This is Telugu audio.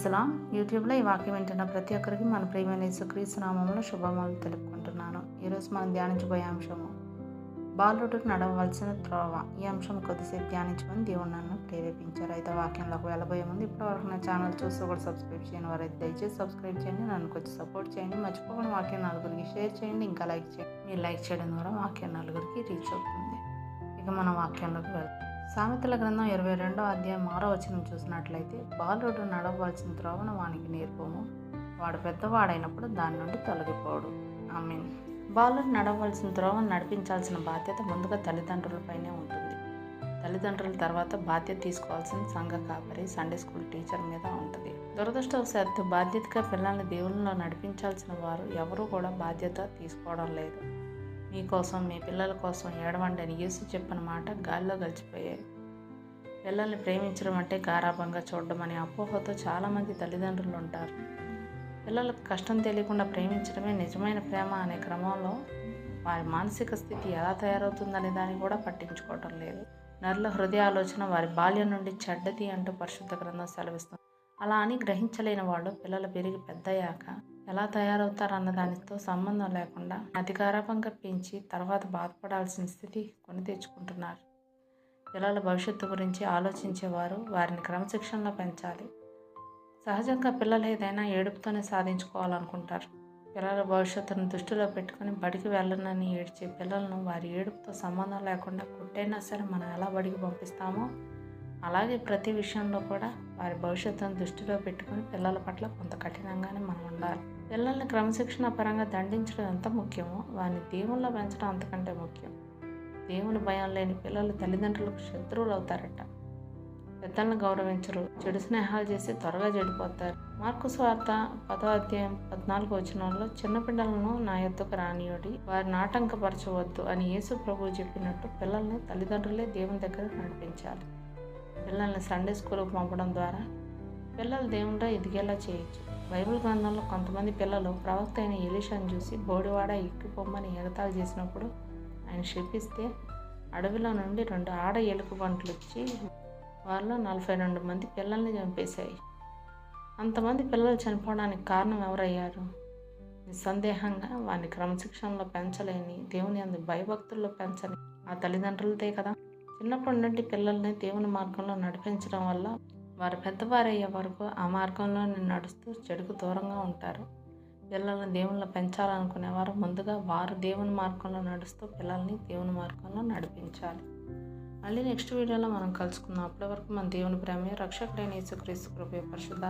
ప్రైజ్లా యూట్యూబ్లో ఈ వాక్యం వింటున్న ప్రతి ఒక్కరికి మన ప్రియమైన యేసుక్రీస్తు నామంలో శుభములు తెలుపుకుంటున్నాను. ఈరోజు మనం ధ్యానించబోయే అంశము బాలుడు నడవలసిన త్రోవ. ఈ అంశం కొద్దిసేపు ధ్యానించమని దేవుడు నన్ను ప్రేరేపించారు. అయితే వాక్యంలోకి వెళ్ళబోయే ముందు ఇప్పటివరకు నా ఛానల్ చూస్తూ కూడా సబ్స్క్రైబ్ చేయని వారైతే దయచేసి సబ్స్క్రైబ్ చేయండి నన్ను కొంచెం సపోర్ట్ చేయండి మర్చిపోకుండా వాక్యం నలుగురికి షేర్ చేయండి ఇంకా లైక్ చేయండి. మీరు లైక్ చేయడం ద్వారా వాక్యం నలుగురికి రీచ్ అవుతుంది. ఇక మన వాక్యంలోకి వెళ్తాం సామెతల గ్రంథం ఇరవై రెండో అధ్యాయం ఆరో వచనం చూసినట్లయితే బాలుడు నడవలసిన త్రోవను వానికి నేర్పము. వాడు పెద్దవాడైనప్పుడు దాని నుండి తొలగిపోడు. ఐ మీన్ బాలుడు నడవలసిన త్రోవను నడిపించాల్సిన బాధ్యత ముందుగా తల్లిదండ్రులపైనే ఉంటుంది. తల్లిదండ్రుల తర్వాత బాధ్యత తీసుకోవాల్సిన సంఘ కాపరి సండే స్కూల్ టీచర్ మీద ఉంటుంది. దురదృష్టవశాత్తు బాధ్యతగా పిల్లల్ని దేవుళ్ళలో నడిపించాల్సిన వారు ఎవరూ కూడా బాధ్యత తీసుకోవడం లేదు. మీకోసం మీ పిల్లల కోసం ఏడవండి అని యేసు చెప్పిన మాట గాల్లో గలిచిపోయాయి. పిల్లల్ని ప్రేమించడం అంటే గారాభంగా చూడడం అనే అపోహతో చాలామంది తల్లిదండ్రులు ఉంటారు. పిల్లలకు కష్టం తెలియకుండా ప్రేమించడమే నిజమైన ప్రేమ అనే క్రమంలో వారి మానసిక స్థితి ఎలా తయారవుతుందనే దాన్ని కూడా పట్టించుకోవటం లేదు. నరుల హృదయ ఆలోచన వారి బాల్యం నుండి చెడ్డది అంటూ పరిశుద్ధ గ్రంథం సెలవిస్తుంది. అలా అని గ్రహించలేని వాళ్ళు పిల్లలు పెరిగి పెద్దయ్యాక ఎలా తయారవుతారన్న దానితో సంబంధం లేకుండా అధికారపంగా పెంచి తర్వాత బాధపడాల్సిన స్థితి కొని తెచ్చుకుంటున్నారు. పిల్లల భవిష్యత్తు గురించి ఆలోచించేవారు వారిని క్రమశిక్షణలో పెంచాలి. సహజంగా పిల్లలు ఏదైనా ఏడుపుతోనే సాధించుకోవాలనుకుంటారు. పిల్లల భవిష్యత్తును దృష్టిలో పెట్టుకుని బడికి వెళ్ళనని ఏడ్చే పిల్లలను వారి ఏడుపుతో సంబంధం లేకుండా కుట్టైనా సరే మనం ఎలా బడికి పంపిస్తామో అలాగే ప్రతి విషయంలో కూడా వారి భవిష్యత్తును దృష్టిలో పెట్టుకుని పిల్లల పట్ల కొంత కఠినంగానే మనం ఉండాలి. పిల్లల్ని క్రమశిక్షణ పరంగా దండించడం ఎంత ముఖ్యమో వారిని దేవుళ్ళో పెంచడం అంతకంటే ముఖ్యం. దేవుని భయం లేని పిల్లలు తల్లిదండ్రులకు శత్రువులు అవుతారట. పెద్దలను గౌరవించరు చెడు స్నేహాలు చేసి త్వరగా చెడిపోతారు. మార్కు స్వార్త పదో అధ్యాయం పద్నాలుగు వచనంలో చిన్నపిల్లలను నా ఎద్దుకు రానియోడి వారిని ఆటంకపరచవద్దు అని యేసు ప్రభు చెప్పినట్టు పిల్లల్ని తల్లిదండ్రులే దేవుని దగ్గర నడిపించాలి. పిల్లల్ని సండే స్కూల్కి పంపడం ద్వారా పిల్లలు దేవునిలో ఎదిగేలా చేయొచ్చు. బైబిల్ గ్రంథంలో కొంతమంది పిల్లలు ప్రవక్త అయిన ఎలిషాను చూసి బోడివాడ ఎక్కిపోమ్మని ఎగతాళి చేసినప్పుడు ఆయన శపిస్తే అడవిలో నుండి రెండు ఆడ ఎలుక బంట్లు వచ్చి వారిలో నలభై రెండు మంది పిల్లల్ని చంపేశాయి. అంతమంది పిల్లలు చనిపోవడానికి కారణం ఎవరయ్యారు? నిస్సందేహంగా వారిని క్రమశిక్షణలో పెంచలేని దేవుని అందు భయభక్తుల్లో పెంచని ఆ తల్లిదండ్రులదే కదా? చిన్నప్పటి నుండి పిల్లల్ని దేవుని మార్గంలో నడిపించడం వల్ల వారు పెద్దవారయ్యే వరకు ఆ మార్గంలో నడుస్తూ చెడుకు దూరంగా ఉంటారు. పిల్లల్ని దేవునిలో పెంచాలనుకునేవారు ముందుగా వారు దేవుని మార్గంలో నడుస్తూ పిల్లల్ని దేవుని మార్గంలో నడిపించాలి. మళ్ళీ నెక్స్ట్ వీడియోలో మనం కలుసుకుందాం. అప్పటి వరకు మన దేవుని ప్రేమ రక్షకుడైన యేసుక్రీస్తు కృప పరిశుద్ధ